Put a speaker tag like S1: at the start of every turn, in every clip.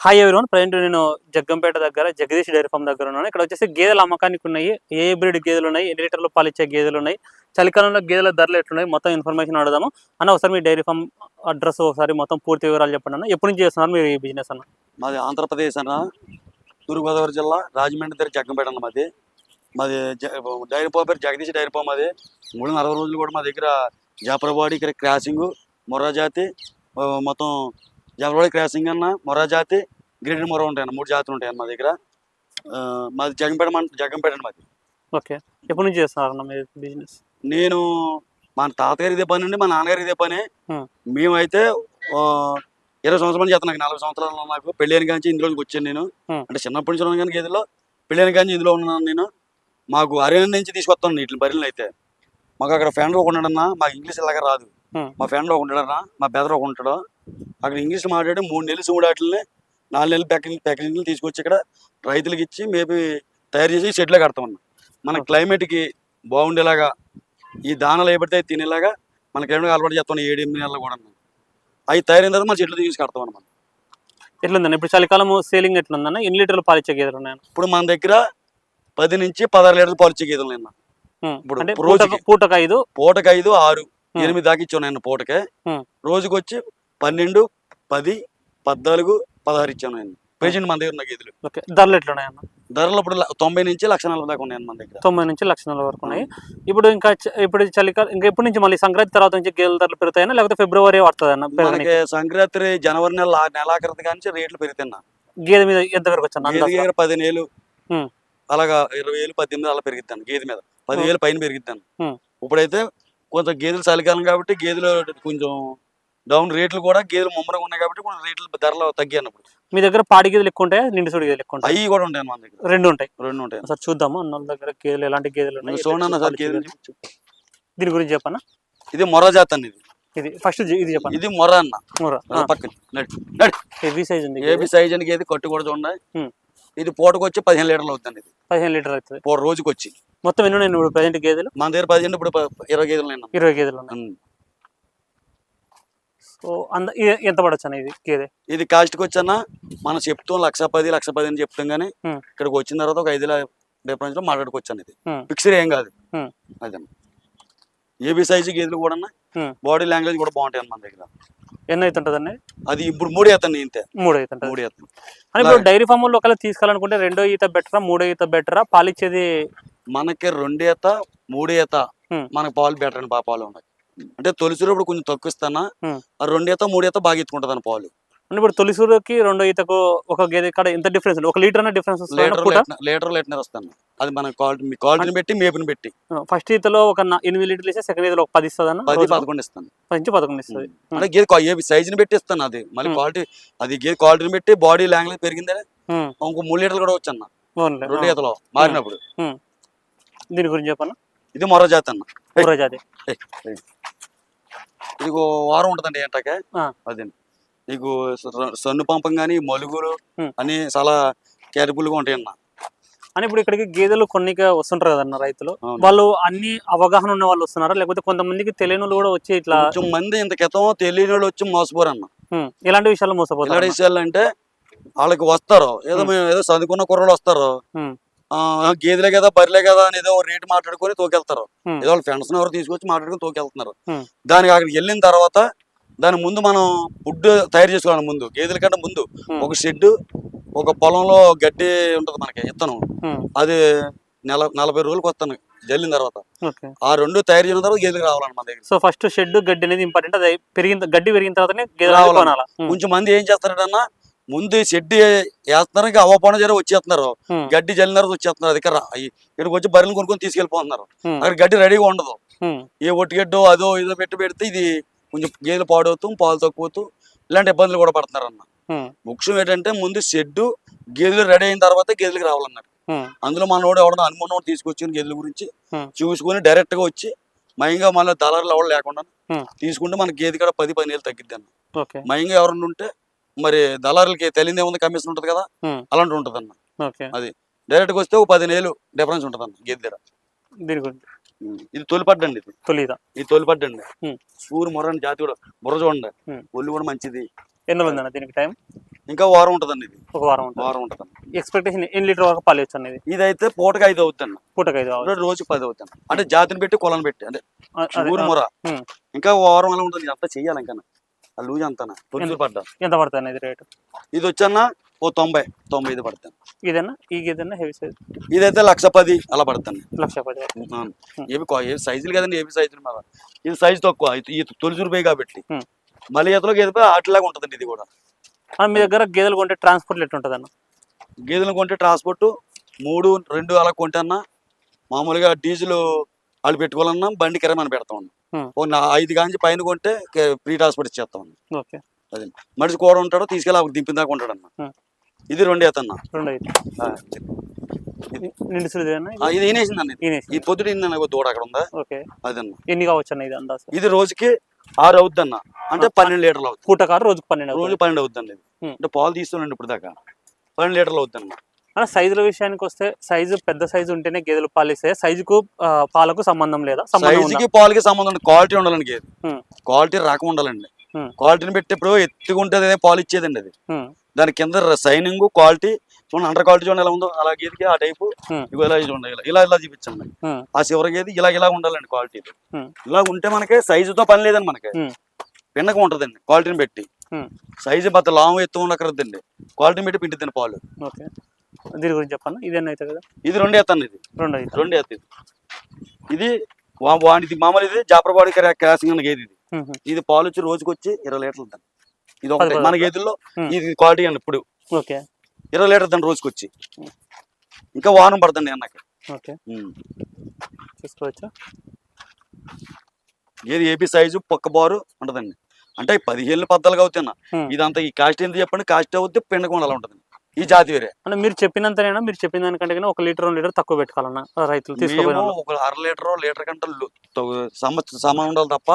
S1: Hi everyone present నేను జగ్గంపేట దగ్గర Jagadish dairy farm దగ్గర ఉన్నాను. ఇక్కడ వచ్చేసి గేదెలు అమ్మకానికి ఉన్నాయి. ఏ బ్రీడ్ గేదెలు ఉన్నాయి? ఎన్ని లీటర్లు పాలిచ్చే గేదెలు ఉన్నాయి? చలికాలంలో గేదెల ధరలు ఎట్లున్నాయి? మొత్తం ఇన్ఫర్మేషన్ అడదాము అన్న ఒకసారి మీ డైరీ ఫామ్ అడ్రస్ ఒకసారి మొత్తం పూర్తి వివరాలు చెప్పండి అన్న. ఎప్పటి నుంచి చేస్తున్నారు మీరు ఈ బిజినెస్ అన్న?
S2: మాది ఆంధ్రప్రదేశ్ అన్న. తూర్పుగోదావరి జిల్లా రాజమండ్రి దగ్గర జగ్గంపేట అన్న మాది. మాది జ- డైరీ ఫామ్ పేరు జగదీష్ డైరీ ఫామ్ మాది. మూడు నలభై రోజులు కూడా మా దగ్గర జాపరవాడి ఇక్కడ క్రాసింగ్ మొర్రా జాతి మొత్తం జాపరవాడి క్రాసింగ్ అన్న మొర్రా జాతి గ్రేడ్ మొర్ర ఉంటాయన్న మూడు జాతులు ఉంటాయన్న మా దగ్గర. మాది జగంపేట మన జగంపేట అన్న మాది.
S1: ఓకే. ఎప్పటి నుంచి చేస్తున్నారు అన్న మీరు బిజినెస్?
S2: నేను మా తాతగారి ఇదే పని అండి మా నాన్నగారి ఇదే పని. మేమైతే ఇరవై సంవత్సరాల నుంచి చేస్తాను నాకు నలభై సంవత్సరాలు నాకు పెళ్ళైన కానీ ఇందులోకి వచ్చాను నేను. అంటే చిన్నప్పటి నుంచి ఉన్నాను కానీ గేదెలో పెళ్ళైన కానీ ఇందులో ఉన్నాను నేను. మాకు అరేనా నుంచి తీసుకొస్తాను ఇట్లా బరిలో అయితే. మాకు అక్కడ ఫ్రెండ్ ఒక ఉన్నాడన్నా మాకు ఇంగ్లీష్ ఇలాగ రాదు. మా ఫ్రెండ్ ఒక ఉంటాడన్నా మా బెదర్ ఒక ఉంటాడు. అక్కడ ఇంగ్లీష్ మాట్లాడి మూడు నెలలు చూడు వాటిని నాలుగు నెలలు ప్యాకింగ్ ప్యాకింగ్ తీసుకొచ్చి ఇక్కడ రైతులకు ఇచ్చి మేబీ తయారు చేసి షెడ్లో కడతామన్నా మన
S1: Okay.
S2: క్లైమేట్కి బాగుండేలాగా ఈ దానాలు ఏ పడితే అవి తినేలాగా మన క్లైమేట్ అలవాటు చేస్తాం ఏడు ఎనిమిది నెలలు కూడా అవి తయారైన తర్వాత మన చెట్లు తీసి కడతాం అన్నమాట
S1: ఎట్లుందన్న? ఇప్పుడు చలికాలం సేలింగ్ ఎట్లుందన్న? ఎన్ని లీటర్లు పాలిచ్చే గేదెలు ఉన్నాయి
S2: ఇప్పుడు మన దగ్గర పది నుంచి పదహారు లీటర్లు పాలు ఇచ్చే గేదెలు నిన్న ఇప్పుడు
S1: పూటకు- ఐదు?
S2: పూటకి ఐదు ఆరు. ఎనిమిది దాకా ఇచ్చాను నేను పూటకే. రోజుకి వచ్చి పన్నెండు పది పద్నాలుగు పదహారు ఇచ్చాను ప్రెజెంట్ మన దగ్గర ఉన్న గేదెలు.
S1: ఓకే. ధరలు ఎట్లున్నాయి అన్న
S2: ధరలు ఇప్పుడు తొంభై నుంచి లక్ష నలభై దాకా ఉన్నాయి మన దగ్గర.
S1: తొంభై నుంచి లక్ష నలభై వరకు ఉన్నాయి. ఇప్పుడు ఇంకా ఇప్పుడు చలికాలం ఇంకా ఎప్పటి నుంచి మళ్ళీ సంక్రాంతి తర్వాత నుంచి గేదెల ధరలు పెరుగుతాయన్నా లేకపోతే ఫిబ్రవరి పడుతుందన్న
S2: మనకి సంక్రాంతి జనవరి నెల నెలాఖరు కానీ రేట్లు పెరుగుతున్నా
S1: గేదె మీద ఎంత వరకు వచ్చాను
S2: పదిహేను. అలాగా ఇరవై వేలు పద్దెనిమిది అలా పెరుగుతాను గేదె మీద. పదివేలు పైన పెరుగుతాను. ఇప్పుడైతే కొంత గేదెలు చలికాలం కాబట్టి గేదెలు కొంచెం డౌన్ రేట్లు కూడా గేదెలు ముమ్మరంగా ఉన్నాయి కాబట్టి కొంచెం రేట్లు ధరలు తగ్గాయి అన్నప్పుడు
S1: మీ దగ్గర పాడి గేదెలు ఎక్కువ ఉంటాయా? నిండు సుడి గేదెలు ఎక్కువ ఉంటాయి?
S2: అవి కూడా ఉంటాయి మన దగ్గర.
S1: రెండు ఉంటాయి.
S2: రెండు ఉంటాయి.
S1: ఒకసారి చూద్దాము? అన్న దగ్గర గేదెలు ఎలాంటి గేదెలు ఉన్నాయి?
S2: అన్న సార్ గేదెలు.
S1: దీని గురించి చెప్పన్నా
S2: ఇది మొర జాతి అన్న ఇది.
S1: ఇది ఫస్ట్ ఇది చెప్పండి
S2: ఇది మొర అన్న.
S1: మూర.
S2: పక్కన. నడు నడు.
S1: హెవీ సైజ్ ఉంది
S2: ఏబి సైజ్ అని గేదె కట్టు కూడా
S1: Hmm.
S2: ఇది పూటకు వచ్చి పదిహేను లీటర్లు అవుతుంది ఇది.
S1: పదిహేను లీటర్ అవుతుంది.
S2: రోజుకి వచ్చి
S1: మొత్తం ఎన్ని ఉన్నాయి ఇప్పుడు ప్రజెంట్ గేదెలు?
S2: మన దగ్గర పదిహేను ఇప్పుడు ఇరవై గేదెలు ఉన్నాయి
S1: ఇరవై గేదెలు ఉన్నాయి. సో అంద ఇ- ఎంత పడచ్చు అన్న ఇది గేదె
S2: ఇది కాస్ట్కి వచ్చానా మనం చెప్తాం లక్ష పది లక్ష పది అని చెప్తాం కానీ. ఇక్కడికి వచ్చిన తర్వాత ఒక ఐదు డిఫరెన్స్లో మాట్లాడుకొచ్చాను ఇది. ఫిక్స్డ్ ఏం కాదు. అదే ఏబి సైజు గేదెలు కూడా. బాడీ లాంగ్వేజ్ కూడా బాగుంటాయి మన దగ్గర.
S1: ఎన్ని అవుతుంటుంది అన్న
S2: అది ఇప్పుడు మూడు ఎత్తాను ఇంతే.
S1: మూడు అవుతుంటుంది
S2: మూడు ఎత్తాను.
S1: అని ఇప్పుడు డైరీ ఫామ్లో ఒకవేళ తీసుకోవాలనుకుంటే రెండో ఈత బెటరా మూడో ఈత బెటరా? పాలిచ్చేది
S2: మనకి రెండు ఈత మూడు ఈత. మనకి పాలు బెటర్ అని పాలు ఉన్నాయి అంటే తొలిసినప్పుడు కొంచెం తక్కువ ఇస్తానా. ఆ రెండు ఈత మూడు ఈత బాగా ఎత్తుకుంటుంది పాలు.
S1: అంటే ఇప్పుడు తొలిసూరుకి రెండో ఈతకు ఒక గేదె కాడ ఎంత డిఫరెన్స్ ఒక లీటర్ అన్న డిఫరెన్స్
S2: లీటర్ లీటర్ వస్తాను అది మన క్వాలిటీ క్వాలిటీని పెట్టి మేపుని పెట్టి
S1: ఫస్ట్ ఈతలో ఒక ఎనిమిది లీటర్లు ఇస్తే సెకండ్ ఈతలో ఒక పది ఇస్తుంది
S2: పది? పదకొండు ఇస్తాను
S1: పది పదకొండు ఇస్తుంది.
S2: అంటే గేదె సైజుని పెట్టి ఇస్తాను అది. మళ్ళీ. క్వాలిటీ అది గేదె క్వాలిటీని పెట్టి బాడీ లాంగ్వేజ్ పెరిగిందే ఇంకో మూడు లీటర్లు కూడా వచ్చన్న. రెండు ఈతలో మారినప్పుడు.
S1: దీని గురించి చెప్పన్న
S2: ఇది మరో జాతి అన్న
S1: ఊర జాతి
S2: ఇది ఓ వారం ఉంటుందండి ఏంటకే. అదే. నీకు సన్ను పంపం కానీ మలుగులు. అని చాలా కేటబుల్గా ఉంటాయి అన్న
S1: అని ఇప్పుడు ఇక్కడికి గేదెలు కొన్నిగా వస్తుంటారు కదన్న రైతులు. వాళ్ళు అన్ని అవగాహన ఉన్న వాళ్ళు వస్తున్నారా? లేకపోతే కొంతమందికి తెలియని వాళ్ళు కూడా వచ్చి ఇట్లా
S2: కొంచెం మంది ఇంత క్రితం తెలియని వాళ్ళు వచ్చి మోసపోరు అన్న
S1: ఇలాంటి విషయాలు
S2: ఇలాంటి
S1: మోసపోతారు
S2: విషయాలు అంటే వాళ్ళకి వస్తారు. ఏదో ఏదో చదువుకున్న కుర్రలు వస్తారు. గేదెలే కదా బరిలే కదా అని ఏదో రేటు మాట్లాడుకొని తోకెళ్తారు. ఏదో వాళ్ళ ఫ్రెండ్స్ ఎవరు తీసుకొచ్చి మాట్లాడుకొని తోకెళ్తున్నారు. దానికి అక్కడికి వెళ్ళిన తర్వాత దాని ముందు మనం ఫుడ్ తయారు చేసుకోవాలి ముందు గేదెల కంటే ముందు. ఒక షెడ్ ఒక పొలంలో గడ్డి ఉంటది మనకి ఇత్తనం. అది నెల నలభై రోజులకు వస్తాను జల్లిన తర్వాత. ఆ రెండు తయారు చేసిన తర్వాత గేదెలు రావాలని మన దగ్గర
S1: సో ఫస్ట్ షెడ్ గడ్డి అనేది ఇంపార్టెంట్. అది పెరిగిన గడ్డి పెరిగిన తర్వాతనే గేదెలు ఉమ్,
S2: కొంచెం మంది ఏం చేస్తారంటన్నా ముందు షెడ్ వేస్తున్నారు ఇంకా అవ్వపోవడం జర వచ్చేస్తున్నారు. గడ్డి జల్లిన తర్వాత వచ్చేస్తున్నారు. అది ఇక్కడికి వచ్చి బర్రెలు కొనుక్కొని తీసుకెళ్ళిపోతున్నారు. అక్కడ గడ్డి రెడీగా ఉండదు. ఏ ఒట్టిగడ్డో అదో ఇదో పెట్టి పెడితే ఇది కొంచెం గేదెలు పాడవుతూ పాలు తక్కువతూ ఇలాంటి ఇబ్బందులు కూడా పడుతున్నారు అన్న ముఖ్యం ఏంటంటే ముందు షెడ్ గేదెలు రెడీ అయిన తర్వాత గేదెలకు రావాలన్నారు.
S1: ఉమ్,
S2: అందులో మనోడు ఎవడో అనుమానం తీసుకొచ్చిన గేదెల గురించి. చూసుకొని డైరెక్ట్గా వచ్చి మయంగా మళ్ళీ దళారులు ఎవరు లేకుండా. తీసుకుంటే మన గేదె కూడా పది పదిహేను తగ్గిద్ది అన్న. మయంగా ఎవరన్నా ఉంటే మరి దళారులకి తెలియదే ఉంది కమిషన్ ఉంటుంది కదా. అలాంటి ఉంటుంది అన్న
S1: ఓకే.
S2: డైరెక్ట్గా వస్తే ఒక పదిహేను డిఫరెన్స్ ఉంటుంది అన్న గేదె దగ్గర. ఇది తొలిపడ్డండి ఇది.
S1: తొలిదా?
S2: ఇది తోలిపడ్డండి. సూర్య మొర్రని జాతి కూడా. బుర్ర చూడండి. ఒళ్ళు కూడా మంచిది.
S1: ఎన్ని దీనికి టైం?
S2: ఇంకా వారం ఉంటుందండి ఇది.
S1: ఒక వారం ఉంటుంది.
S2: వారం ఉంటుందండి
S1: ఎక్స్పెక్టేషన్ ఎన్ని లీటర్ వరకు పాలు ఇవ్వచ్చు అనేది
S2: ఇదైతే పూటకి ఐదు అవుతుంది
S1: పూటకి ఐదు కావాలి
S2: రోజు పది అవుతుంది అంటే జాతిని పెట్టి కొలను పెట్టి అంటే
S1: అదే,
S2: ఊరు ముర. ఇంకా వారం అలా ఉంటుంది. అంతా చెయ్యాలి ఇంకా లూజ్ అంతా తొమ్మిది పడ్డా?
S1: ఎంత పడుతుంది అనేది రేటు?
S2: ఇది వచ్చన్నా ఓ తొంభై. తొంభై ఐదు పడుతుంది
S1: ఇదేనా? ఈ గేదెనా? Heavy size?
S2: ఇదైతే లక్ష పది. అలా పడుతుంది
S1: లక్ష పది.
S2: ఏవి ఏవి సైజులు కదండి ఏవి సైజులు మీద ఇది సైజు తక్కువ. ఇది- ఇది తొలిసి రూపాయి కాబట్టి. మళ్ళీ ఈతలో గేదె ఆటలాగా ఉంటుందండి ఇది కూడా.
S1: మీ దగ్గర గేదెలు కొంటే ట్రాన్స్పోర్ట్ ఎట్లా ఉంటుంది అన్న
S2: గేదెలను కొంటే ట్రాన్స్పోర్ట్ మూడు రెండు అలా కొంటే అన్న. మామూలుగా డీజిల్ వాళ్ళు పెట్టుకోవాలన్నా బండి కిరాయి మనం పెడతాం అన్న.
S1: ఉమ్.
S2: ఓ నా ఐదు కాంచి పైన కొంటే ట్రాన్స్పోర్ట్ ఇచ్చేస్తాం అన్న.
S1: ఓకే.
S2: అది మనిషి కూడా ఉంటాడో తీసుకెళ్ళి అక్కడ దింపిన దాకా ఉంటాడు అన్న. ఇది రెండు ఆ, ఇది ఈనేసింది అన్న? ఇది ఈ పొద్దుట ఇందన్న దూడ అక్కడ ఉందా?
S1: ఓకే.
S2: అదన్న.
S1: ఎన్ని కావచ్చు అన్న ఇది అందాజ?
S2: ఇది రోజుకి ఆరు అవుద్ది అన్న అంటే పన్నెండు లీటర్లు అవుతుంది.
S1: పూట కారు రోజుకు పన్నెండు
S2: రోజు
S1: అవుతుంది
S2: పన్నెండు ఇది.
S1: ఉమ్.
S2: అంటే పాలు తీస్తుండండి ఇప్పుడు దాకా పన్నెండు లీటర్లు అవుద్దన్న
S1: అన్న సైజుల విషయానికి వస్తే సైజు పెద్ద సైజు ఉంటేనే గేదెలు పాలు ఇస్తాయి సైజుకు పాలకు సంబంధం లేదా?
S2: సైజుకి పాలకి సంబంధం క్వాలిటీ ఉండాలండి గేదె. క్వాలిటీ రకం ఉండాలండి. క్వాలిటీని పెట్టి ఇప్పుడు ఎత్తుకుంటే అదే పాలు ఇచ్చేదండి అది. దాని కింద సైనింగ్ క్వాలిటీ చూడండి అండర్ క్వాలిటీ చూడండి ఎలా ఉందో అలా గేదెకి ఆ టైపు ఇగో ఇలా చూడండి ఇలా ఇలా ఇలా చూపించండి. ఆ చివరి గేది ఇలా ఇలా ఉండాలండి క్వాలిటీ ఇలా ఉంటే మనకి సైజుతో పని లేదండి మనకి. పిండకం ఉంటుందండి క్వాలిటీని పెట్టి. సైజు బత్త లాంగ్ ఎత్తు ఉండకరద్దండి క్వాలిటీని పెట్టి పిండిద్దండి పాలు.
S1: దీని గురించి చెప్పాను ఇదేనా అవుతుంది కదా?
S2: ఇది రెండు ఎత్తండి ఇది.
S1: రెండు అయితే
S2: రెండు ఎత్తు ఇది. ఇది వా- వాడి ఇది మామూలు ఇది జాపరపాడి క్రాసింగ్ గేది ఇది. ఇది పాలు వచ్చి రోజుకి వచ్చి ఇరవై లీటర్లు దండి ఇది ఒకటి.
S1: పది
S2: మన గేదెల్లో. ఇది క్వాలిటీ అండి ఇప్పుడు.
S1: ఓకే.
S2: ఇరవై లీటర్ దండి రోజుకి వచ్చి ఇంకా వారం పడుతుంది అన్నకి.
S1: ఓకే. చూసుకోవచ్చు
S2: ఏది ఏపీ సైజు పక్క బారు ఉంటదండి అంటే పదిహేను పద్నాలుగు అవుతున్నా
S1: ఉమ్.
S2: ఇదంతా ఈ కాస్ట్ ఎంత చెప్పండి? కాస్ట్ అవుద్ది పిండకం అలా ఉంటుంది ఈ జాతి వేరే
S1: అంటే మీరు చెప్పినంతనేనా మీరు చెప్పిన దానికంటే ఒక లీటర్ రెండు లీటర్ తక్కువ పెట్టుకోవాలన్న రైతులు తీసుకోపోయిన వాళ్ళు.
S2: ఒక అర లీటర్ లీటర్ కంటే లో- తో- సమానం ఉండాలి తప్ప.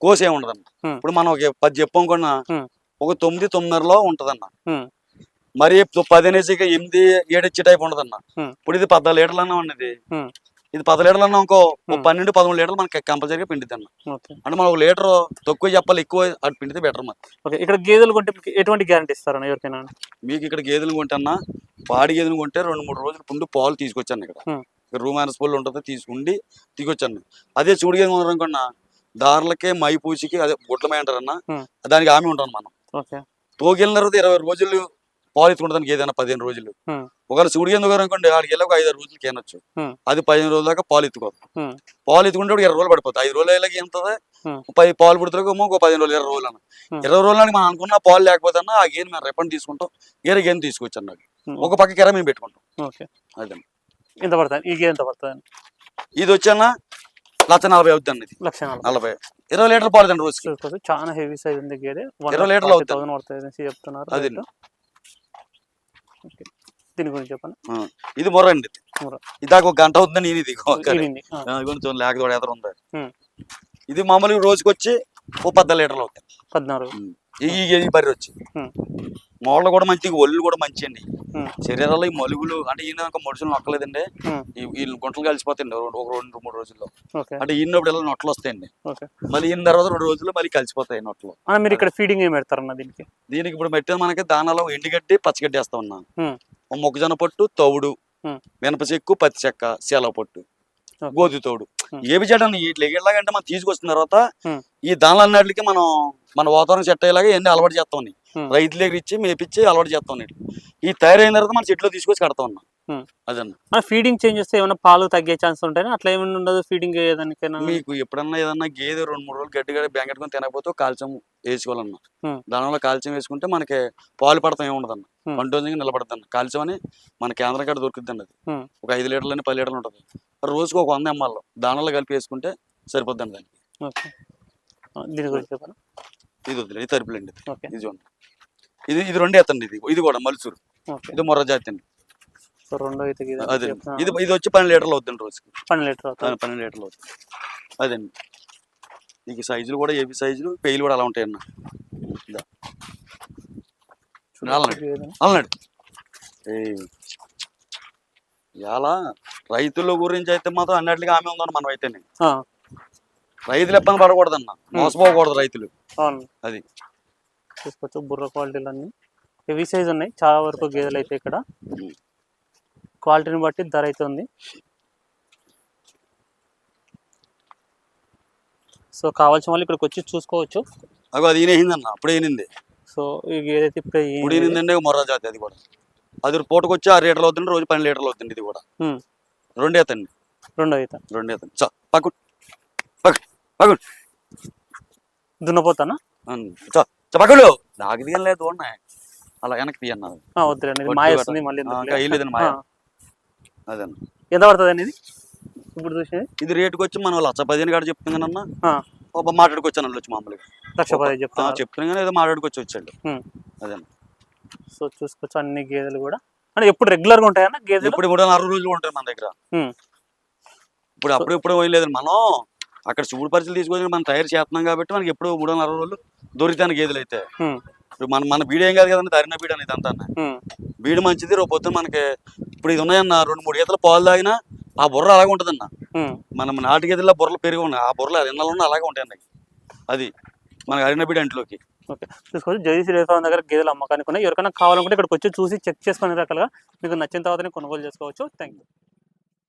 S2: కోసే ఉండదండి
S1: ఉమ్.
S2: ఇప్పుడు మనం ఒక పది చెప్పనుకున్న
S1: ఉమ్.
S2: ఒక తొమ్మిది తొమ్మిదిన్నరలో ఉంటదన్న
S1: ఉమ్,
S2: మరి పది అనేసి ఇక ఎనిమిది ఏడు ఇచ్చే టైప్ ఉండదన్న. ఇప్పుడు ఇది పద్నాలుగు లీటర్లు అన్నా ఉన్నది
S1: ఉమ్,
S2: ఇది పది లీటర్లు అన్నా ఇంకో. పన్నెండు పదమూడు లీటర్లు మనకి కంపల్సరీగా పిండిద్ది అన్న. అంటే మనం ఒక లీటర్ తక్కువ చెప్పాలి ఎక్కువ అటు పిండితే బెటర్ మరి.
S1: ఓకే ఇక్కడ గేదెలు కొంటే ఎటువంటి గ్యారంటీ ఇస్తారన్న ఎవరికైనా?
S2: మీకు ఇక్కడ గేదెలు కొంటన్నా పాడి గేదెలు కొంటే రెండు మూడు రోజులు ముందు పాలు తీసుకొచ్చాను ఇక్కడ. రూమ్ హానస్ పళ్ళు ఉంటుంది తీసుకుండి తీసుకొచ్చాను. అదే చూడు గేదె అనుకున్నా దారులకే మై పూసికి అదే గుడ్లమై అంటారన్న. దానికి హామీ ఉంటాను మనం. తోకెళ్ళిన తర్వాత ఇరవై రోజులు పాలు ఎత్తుకుంటానికి ఏదైనా పదిహేను రోజులు. ఒకవేళ చూడు గేదె అనుకోండి ఆడికి వెళ్ళి ఒక ఐదు ఆరు రోజులు కేనొచ్చు అది పదిహేను రోజుల దాకా పాలు ఎత్తుకోదు పాలు ఎత్తుకుంటే ఇరవై రోజులు పడిపోతుంది ఐదు రోజులు అయ్యేలాగా ఎంత
S1: ఉమ్,
S2: పది పాలు పుడుతులకు ఒక పదిహేను రోజులు ఇరవై రోజులు అన్న. ఇరవై రోజులకి మనం అనుకున్న పాలు లేకపోతే అన్న ఆ గేదె మేము రిఫండ్ తీసుకుంటాం. వేరే గేదె తీసుకొచ్చాను నాకు ఒక పక్క కెర మేము పెట్టుకుంటాం.
S1: ఓకే. ఎంత
S2: అదే
S1: పడుతుంది ఈ గేదె ఎంత పడుతుంది
S2: ఇది వచ్చాన లక్ష నలభై అవుతుంది ఇది.
S1: లక్ష నలభై.
S2: ఇరవై లీటర్ పాలు రోజుకి.
S1: చూసుకోవచ్చు చాలా హెవీ సైజ్ ఉంది గేదె
S2: ఇరవై లీటర్లు అవుతుంది.
S1: చెప్తున్నారు
S2: అది.
S1: దీని గురించి చెప్పండి
S2: ఇది మొర్ర అండి. ఇదాక ఒక గంట అవుతుందని ఇది ఇదిగోండి చూడండి లేక తోడ ఎదరు ఉంది ఇది మామూలుగా రోజుకి వచ్చి ఓ పద్నాలుగు లీటర్లు అవుతాయి.
S1: పద్నాలుగు.
S2: ఈ ఈ బర్రె వచ్చి
S1: ఉమ్,
S2: మోళ్ళు కూడా మంచి ఒళ్ళు కూడా మంచి అండి శరీరాల్లో ఈ మలుగులు అంటే ఈయన మనుషులు నొక్కలేదండి. ఈ గుంటలు కలిసిపోతాయండి ఒక రెండు మూడు రోజుల్లో. అంటే ఈయనప్పుడు ఇలా నొట్లు వస్తాయండి. మళ్ళీ ఈయన తర్వాత రెండు రోజుల్లో మళ్ళీ కలిసిపోతాయి నొట్లు
S1: అన్న మీరు ఇక్కడ ఫీడింగ్ ఏం పెడతారన్న దీనికి?
S2: దీనికి ఇప్పుడు పెట్టిన మనకి దానాలో ఎండుగడ్డి పచ్చగడ్డి వేస్తా ఉన్నాం.
S1: ఉమ్,
S2: ఓ మొక్కజొన్న పొట్టు తౌడు
S1: ఉమ్,
S2: మినప చెక్కు పత్తి చెక్క సెలవ పొట్టు
S1: ఓకే.
S2: గోధుమ తోడు.
S1: ఉమ్.
S2: ఏవి చేయడం ఇట్లా ఎలాగంటే మనం తీసుకొచ్చిన తర్వాత ఈ దానాలన్నిటికి మనం మన వాతావరణం సెట్ అయ్యేలాగా ఎన్ని అలవాటు చేస్తాం ఉన్నాయి. రైతుల దగ్గర ఇచ్చి మేపిచ్చి అలవాటు చేస్తాం ఉన్నాయి. ఈ తయారైన తర్వాత మన చెట్లో తీసుకొచ్చి కడతా ఉన్నాం. అదన్న.
S1: ఫీడింగ్ చేంజ్ చేస్తే ఏమైనా పాలు తగ్గే ఛాన్స్ ఉంటాయి అట్లా ఏమైనా ఉండదు ఫీడింగ్ ఏదానికైనా?
S2: మీకు ఎప్పుడన్నా ఏదన్నా గేదె రెండు మూడు రోజులు గడ్డి గడ్డి బెంగెట్టుకొని తినకపోతే కాల్చం వేసుకోవాలన్న. దానివల్ల కాల్చం వేసుకుంటే మనకి పాలు పడతాం ఏముండదన్న.
S1: ఉమ్.
S2: కంటిన్యూగా నిలబడతాను కాల్చం అని మన కేంద్రం కాడ దొరుకుతుందండి అది ఒక ఐదు లీటర్లు పది లీటర్లు ఉంటుంది. రోజుకి ఒక వంద ఎంఎల్ దానిలో కలిపి వేసుకుంటే సరిపోద్దండి దానికి.
S1: దీని గురించి
S2: ఇది వదిలే ఇది తరుపులండి ఇది. చూడండి. ఇది ఇది రెండే ఎత్తండి ఇది ఇది కూడా మలుసూరు.
S1: ఓకే.
S2: ఇది మొర్ర జాతి అండి. అదే. ఇది ఇది వచ్చి పన్నెండు లీటర్లు అవుతుంది రోజుకి.
S1: పన్నెండు లీటర్
S2: పన్నెండు లీటర్లు అవుతుంది. అదండి నీకు సైజులు కూడా ఏపీ సైజులు పెయిలు కూడా అలా ఉంటాయన్న. ఇదా. అలానే.
S1: ఇది ఏదైనా.
S2: అలాంటి ఇలా రైతుల గురించి అయితే మాత్రం అన్నిటికీ ఆమె ఉందని మనం అయితే
S1: ఆ,
S2: రైతులు ఇబ్బంది పడకూడదన్న. మోసపోకూడదు రైతులు.
S1: అవును.
S2: అది.
S1: చూసుకోవచ్చు బుర్ర క్వాలిటీలు అన్ని. హెవీ సైజ్ ఉన్నాయి. చాలా వరకు గేదెలు అయితే ఇక్కడ. క్వాలిటీని బట్టి ధర అయితే ఉంది. సో కావాల్సిన వాళ్ళు ఇక్కడికి వచ్చి చూసుకోవచ్చు.
S2: అగో అది ఈయన అప్పుడే ఈనింది.
S1: సో ఈ గేదె అయితే ఇప్పుడే
S2: ఇప్పుడు ఈనిందంటే మొర్రా జాతి అది కూడా. అది పూటకు వచ్చి ఆరు లీటర్లు అవుతుంది రోజు పన్నెండు లీటర్లు అవుతుంది ఇది కూడా.
S1: ఉమ్,
S2: రెండే
S1: రెండే
S2: అతండి చ పక్కు పక్కు
S1: దున్నపోతానా
S2: పక్కులు నాకు దిగం లేదు ఉన్నాయి అలా వెనక్కి తీయన్నారు
S1: వద్దులేండి ఇది మాయ. వస్తుంది మళ్ళీ
S2: మాయ. అదన్న
S1: ఎంత పడుతుంది అనేది ఇప్పుడు చూసేది?
S2: ఇది రేటుకి వచ్చి మనం లక్ష పదిహేను కాడ చెప్తుంది అన్న. ఒక మాట్లాడుకొచ్చాను వచ్చి మామూలుగా.
S1: లక్ష పది చెప్తాను
S2: చెప్తున్నా. కానీ ఏదో మాట్లాడుకొచ్చి వచ్చాడు. అదన్న
S1: సో చూసుకోవచ్చు అన్ని గేదెలు కూడా. అంటే ఎప్పుడు రెగ్యులర్గా ఉంటాయన్న గేదెలు?
S2: ఇప్పుడు కూడా అరవై రోజులు ఉంటాయి మన దగ్గర. ఇప్పుడు అప్పుడు ఇప్పుడు పోయలేదు మనం. అక్కడ చూడు పరిస్థితులు తీసుకొని మనం తయారు చేస్తున్నాం కాబట్టి మనకి ఎప్పుడు మూడు వందల అరవై రోజులు దొరికితాను గేదెలు అయితే. ఇప్పుడు మన మన బీడు ఏం కాదు కదండి ధరిన బీడు అనేది అంతా బీడు మంచిది రేపు పొద్దున మనకి ఇప్పుడు ఇది ఉన్నాయన్న రెండు మూడు గీతలు పాలు తాగినా ఆ బుర్ర అలాగే ఉంటుందన్న. మనం నాటు గేదెల్లో బుర్రలు పెరిగి ఉన్నాయి. ఆ బుర్రలు అది ఎన్నెలలో ఉన్నా అలాగే ఉంటాయి అది మనకి అరిన బీడు అంట్లోకి.
S1: ఓకే. చూసుకోవచ్చు దగ్గర గేదెలు అమ్మకానికి ఉన్నాయి. ఎవరికైనా కావాలనుకుంటే ఇక్కడికి వచ్చి చూసి చెక్ చేసుకునే రకాలుగా మీకు నచ్చిన తర్వాతనే కొనుగోలు చేసుకోవచ్చు. Thank you